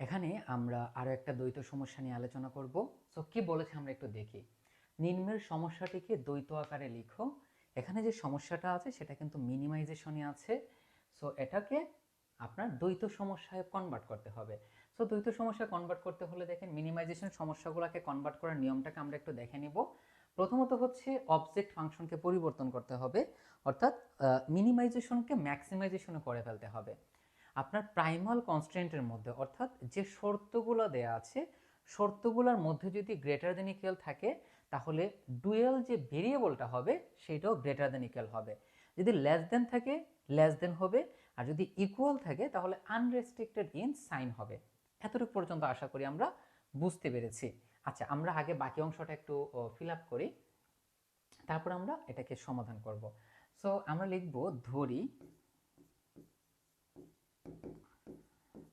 এখানে আমরা আরও একটা দ্বৈত সমস্যা নিয়ে আলোচনা করব। সো কি বলেছে আমরা একটু দেখি। নিম্নের সমস্যাটিকে দ্বৈত আকারে লিখো। এখানে যে সমস্যাটা আছে, সেটা কিন্তু মিনিমাইজেশনে আছে। সো এটাকে আপনার দ্বৈত সমস্যায় কনভার্ট করতে হবে। সো দ্বৈত সমস্যা কনভার্ট করতে হলে দেখেন মিনিমাইজেশন সমস্যাগুলোকে কনভার্ট করার নিয়মটাকে আমরা একটু দেখে নিব। প্রথমত হচ্ছে অবজেক্ট ফাংশনকে পরিবর্তন করতে হবে। অর্থাৎ মিনিমাইজেশনকে ম্যাক্সিমাইজেশনে করে ফেলতে হবে। আপনার প্রাইমাল কনস্ট্যান্টের মধ্যে, অর্থাৎ যে শর্তগুলো দেয়া আছে, শর্তগুলোর মধ্যে যদি গ্রেটার দেন ইকুয়াল থাকে, তাহলে ডুয়েল যে ভেরিয়েবলটা হবে, সেটাও গ্রেটার দেন ইকুয়াল হবে। যদি লেস দেন থাকে লেস দেন হবে, আর যদি ইকুয়াল থাকে, তাহলে আনরেস্ট্রিক্টেড ইন সাইন হবে। এতটুকু পর্যন্ত আশা করি আমরা বুঝতে পেরেছি। আচ্ছা আমরা আগে বাকি অংশটা একটু ফিল আপ করি। তারপর আমরা এটাকে সমাধান করব। সো আমরা লিখব ধরি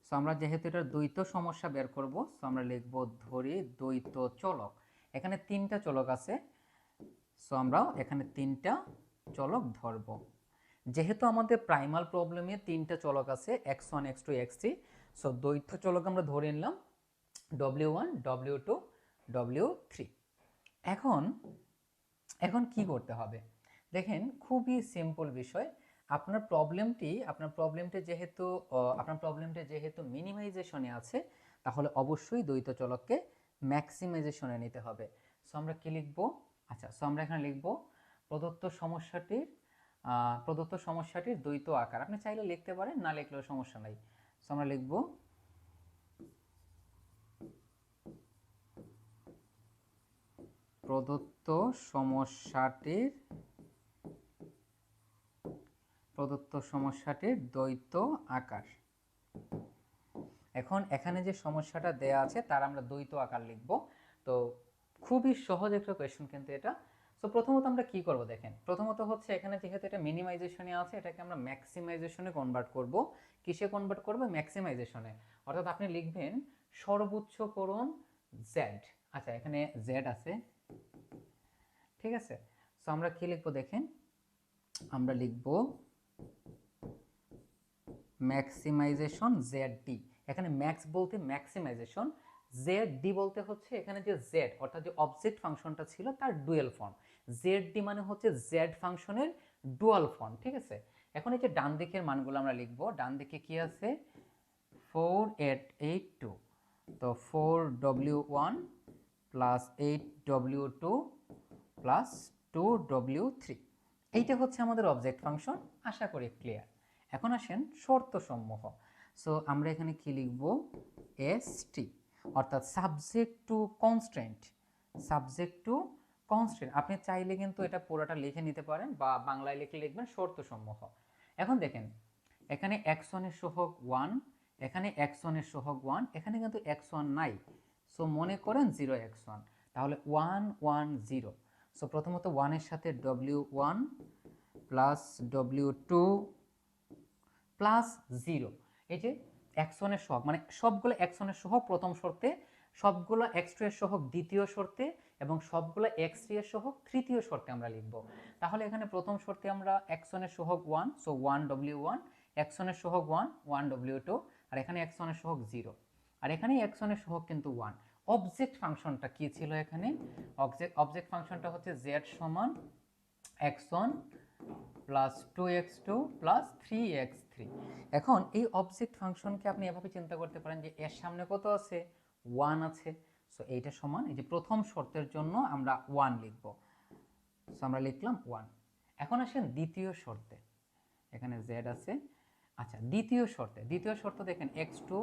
সো আমরা যেহেতু এটা দ্বৈত সমস্যা বের করব সো আমরা লিখব ধরি দ্বৈত চলক। এখানে তিনটা চলক আছে সো আমরা এখানে তিনটা চলক ধরব। যেহেতু আমাদের প্রাইমাল প্রবলেমে তিনটা চলক আছে X one X two X three so দ্বৈত চলক আমরা ধরে নিলাম W one W two W three এখন এখন কি করতে হবে? দেখেন, খুবই সিম্পল বিষয়। আপনার প্রবলেমটি আপনার প্রবলেমটি যেহেতু আপনার প্রবলেমটি যেহেতু মিনিমাইজেশনে আছে, তাহলে অবশ্যই দ্বৈত চলককে ম্যাক্সিমাইজেশনে নিতে হবে। সো আমরা কি লিখব? আচ্ছা সো আমরা এখানে লিখব, প্রদত্ত সমস্যাটির প্রদত্ত সমস্যাটির দ্বৈত আকার। আপনি চাইলে লিখতে পারেন, না লিখলেও সমস্যা নাই। সো আমরা লিখব, প্রদত্ত সমস্যাটির প্রদত্ত সমস্যাটির দ্বৈত আকার। এখন এখানে যে সমস্যাটা দেয়া আছে, তার আমরা দ্বৈত আকার লিখব। তো খুবই সহজ একটা কোয়েশ্চন কিন্তু এটা। তো প্রথমত আমরা কি করব দেখেন? প্রথমত হচ্ছে এখানে যেহেতু এটা মিনিমাইজেশনে আছে, এটাকে আমরা ম্যাক্সিমাইজেশনে কনভার্ট করব। কিসে কনভার্ট করব? ম্যাক্সিমাইজেশনে অর্থাৎ আপনি লিখবেন সর্বোচ্চ করুন জেড আচ্ছা এখানে জেড আছে। ঠিক আছে? সো আমরা কি লিখব দেখেন? আমরা লিখব ম্যাক্সিমাইজেশন জেড ডি এখানে ম্যাক্স বলতে ম্যাক্সিমাইজেশন। জেড ডি বলতে হচ্ছে এখানে যে জেড অর্থাৎ যে অবজেক্ট ফাংশনটা ছিল তার ডুয়েল ফর্ম জেড ডি মানে হচ্ছে জেড ফাংশনের ডুয়াল ফর্ম ঠিক আছে? এখন এই যে ডান দিকের মানগুলো আমরা লিখব। ডান দিকে কি আছে? ফোর এইট এইট টু তো four W one plus eight W two plus two W three এইটা হচ্ছে আমাদের অবজেক্ট ফাংশন আশা করি ক্লিয়ার এখন আসেন শর্ত সমূহ সো আমরা এখানে কি লিখব? এস টি অর্থাৎ subject to constant subject to constraint আপনি চাইলে কিন্তু এটা পুরোটা লিখে নিতে পারেন বা বাংলায় লিখে লিখবেন শর্ত সমূহ এখন দেখেন, এখানে এক্স ওয়ানের সহগ ওয়ান এখানে এক্স ওয়ানের সহগ ওয়ান এখানে কিন্তু এক্স ওয়ান নাই। সো মনে করেন জিরো এক্স ওয়ান তাহলে ওয়ান ওয়ান জিরো সো প্রথমত ওয়ানের সাথে W one plus W two plus zero এই যে এক্সনের সহগ মানে সবগুলো এক্সনের সহগ প্রথম শর্তে, সবগুলো এক্স টু এর সহগ দ্বিতীয় শর্তে এবং সবগুলো এক্স থ্রি এর তৃতীয় শর্তে আমরা লিখব। তাহলে এখানে প্রথম শর্তে আমরা এক্সনের সহগ one so one W one এক্সনের সহগ ওয়ান ওয়ান ডব্লিউ টু আর এখানে এক্সনের সহগ জিরো আর এখানে এক্সনের সহগ কিন্তু ওয়ান অবজেক্ট ফাংশনটা কি ছিল এখানে? অবজেক্ট অবজেক্ট ফাংশনটা হচ্ছে জেড সমান one plus two X two plus three X three এখন এই অবজেক্ট ফাংশনকে আপনি এভাবে চিন্তা করতে পারেন যে এর সামনে কত আছে? ওয়ান আছে। সো এইটা সমান, এই যে প্রথম শর্তের জন্য আমরা ওয়ান লিখব। সো আমরা লিখলাম ওয়ান এখন আসেন দ্বিতীয় শর্তে। এখানে জেড আছে। আচ্ছা দ্বিতীয় শর্তে। দ্বিতীয় শর্ত দেখেন X two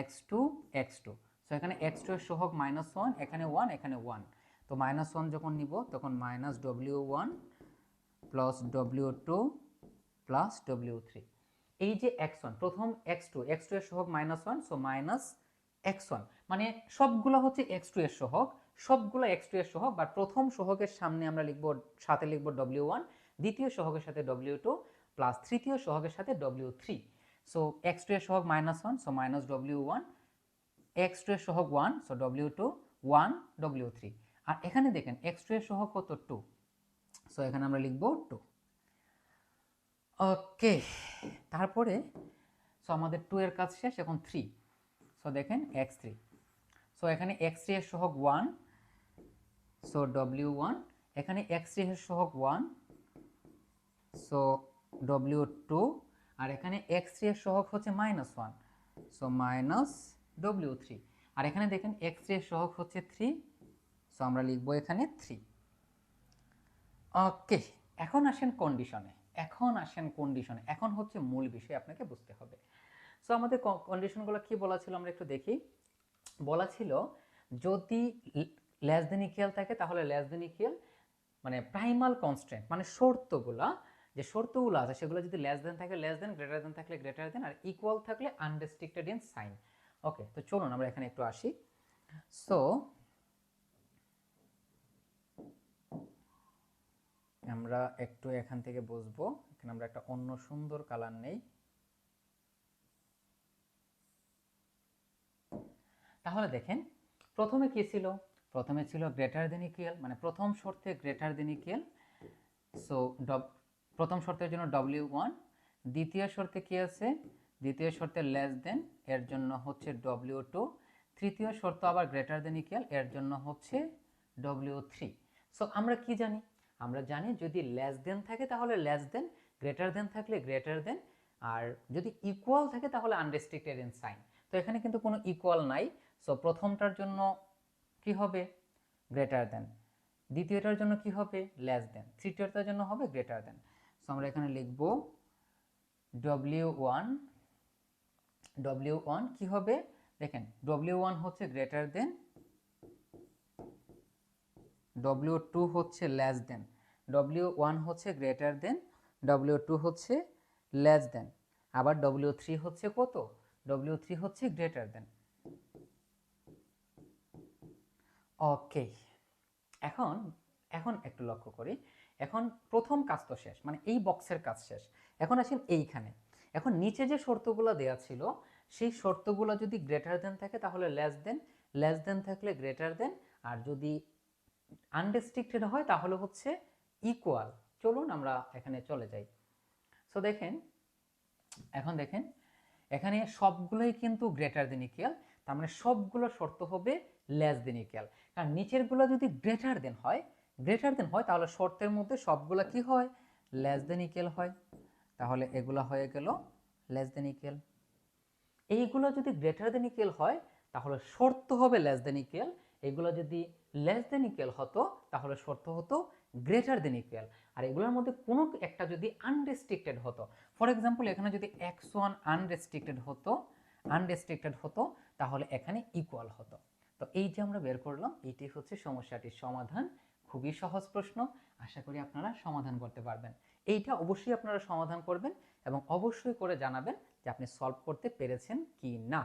X two X two so এখানে এক্স টু এর সহগ মাইনাস ওয়ান এখানে ওয়ান এখানে ওয়ান তো মাইনাস ওয়ান যখন নিব, তখন minus W one plus W two plus W three এই যে এক্স ওয়ান প্রথম এক্স টু এক্স টু এর সহগ minus one so minus X one মানে সবগুলো হচ্ছে এক্স টু এর সহগ, সবগুলো এক্স টু এর সহগ বা প্রথম সহগের সামনে আমরা লিখব, সাথে লিখব ডব্লিউ ওয়ান দ্বিতীয় সহগের সাথে ডব্লিউ টু প্লাস তৃতীয় সহগের সাথে W three so X two এর সহগ minus one so minus W one X two এর সহগ one so W two one W three আর এখানে দেখেন এক্স টু এর সহগ কত? টু সো এখানে আমরা লিখব টু ওকে তারপরে সো আমাদের টু এর কাজ শেষ, এখন থ্রি সো দেখেন এক্স থ্রি সো এখানে এক্স থ্রি এর সহগ ওয়ান সো ডব্লিউ ওয়ান এখানে এক্স থ্রি এর সহগ ওয়ান সো ডব্লিউ টু আর এখানে এক্স থ্রি এর সহগ হচ্ছে minus one so minus W three আর এখানে দেখেন এক্স থ্রি এর সহগ হচ্ছে থ্রি সো আমরা লিখব এখানে থ্রি ওকে এখন আসেন কন্ডিশনে এখন আসেন কন্ডিশনে এখন হচ্ছে মূল বিষয় আপনাকে বুঝতে হবে। সো আমাদের কন্ডিশনগুলো কি বলা ছিল আমরা একটু দেখি। বলা ছিল, যদি লেস দেন ইকুয়াল থাকে, তাহলে লেস দেন ইকুয়াল মানে প্রাইমাল কনস্ট্যান্ট মানে শর্তগুলা, যে শর্তগুলো আছে, সেগুলো যদি লেস দেন থাকে লেস দেন গ্রেটার দেন থাকলে গ্রেটার দেন আর ইকুয়াল থাকলে আনরেস্ট্রিক্টেড ইন সাইন ওকে তো চলুন আমরা এখানে একটু আসি। সো আমরা একটু এখান থেকে বসবো। এখানে আমরা একটা অন্য সুন্দর কালার নেই। তাহলে দেখেন, প্রথমে কি ছিল? প্রথমে ছিল গ্রেটার দেন ইকুয়াল মানে প্রথম শর্তে গ্রেটার দেন ইকুয়াল সো প্রথম শর্তের জন্য ডব্লিউ ওয়ান দ্বিতীয় শর্তে কি আছে? দ্বিতীয় শর্তে লেস দেন এর জন্য হচ্ছে ডব্লিউ টু তৃতীয় শর্ত আবার গ্রেটার দেন ইকুয়াল এর জন্য হচ্ছে ডব্লিউ থ্রি সো আমরা কি জানি? আমরা জানি যদি লেস দেন থাকে তাহলে লেস দেন গ্রেটার দেন থাকলে গ্রেটার দেন আর যদি ইকুয়াল থাকে তাহলে আনরেস্ট্রিক্টেড ইন সাইন তো এখানে কিন্তু কোনো ইকুয়াল নাই। সো প্রথমটার জন্য কি হবে? গ্রেটার দেন দ্বিতীয়টার জন্য কি হবে? লেস দেন তৃতীয়টার জন্য হবে গ্রেটার দেন সো আমরা এখানে লিখব ডব্লিউ ওয়ান ডব্লিউ ওয়ান কী হবে? দেখেন ডব্লিউ ওয়ান হচ্ছে গ্রেটার দেন ডব্লিউ টু হচ্ছে লেস দেন ডব্লিউ ওয়ান হচ্ছে গ্রেটার দেন ডব্লিউ টু হচ্ছে লেস দেন আবার ডব্লিউ থ্রি হচ্ছে কত? ডব্লিউ থ্রি হচ্ছে গ্রেটার দেন ওকে এখন এখন একটু লক্ষ্য করি। এখন প্রথম কাজ তো শেষ মানে এই বক্সের কাজ শেষ। এখন আসেন এইখানে। এখন নিচে যে শর্তগুলো দেওয়া ছিল, সেই শর্তগুলো যদি গ্রেটার দেন থাকে, তাহলে লেস দেন লেস দেন থাকলে গ্রেটার দেন আর যদি আনরেস্ট্রিক্টেড হয়, তাহলে হচ্ছে ইকুয়াল চলুন আমরা এখানে চলে যাই। সো দেখেন, এখন দেখেন, এখানে সবগুলোই কিন্তু গ্রেটার দেন ইকুয়াল তার মানে সবগুলো শর্ত হবে লেস দেন ইকুয়াল কারণ নিচেরগুলো যদি গ্রেটার দেন হয় গ্রেটার দেন হয়, তাহলে শর্তের মধ্যে সবগুলো কি হয়? লেস দেন ইকুয়াল হয়। তাহলে এগুলো হয়ে গেল লেস দেন ইকুয়াল এইগুলো যদি গ্রেটার দেন ইকুয়াল হয়, তাহলে শর্ত হবে লেস দেন ইকুয়াল এগুলো যদি লেস দেন ইকুয়াল হতো, তাহলে শর্ত হতো গ্রেটার দেন ইকুয়াল আর এগুলোর মধ্যে কোনো একটা যদি আনরেস্ট্রিক্টেড হতো ফর এক্সাম্পল এখানে যদি এক্স ওয়ান আনরেস্ট্রিক্টেড হতো আনরেস্ট্রিক্টেড হতো, তাহলে এখানে ইকুয়াল হতো। তো এই যে আমরা বের করলাম এইটি হচ্ছে সমস্যাটির সমাধান। খুবই সহজ প্রশ্ন, আশা করি আপনারা সমাধান করতে পারবেন। এইটা অবশ্যই আপনারা সমাধান করবেন এবং অবশ্যই করে জানাবেন যে আপনি সলভ করতে পেরেছেন কি না।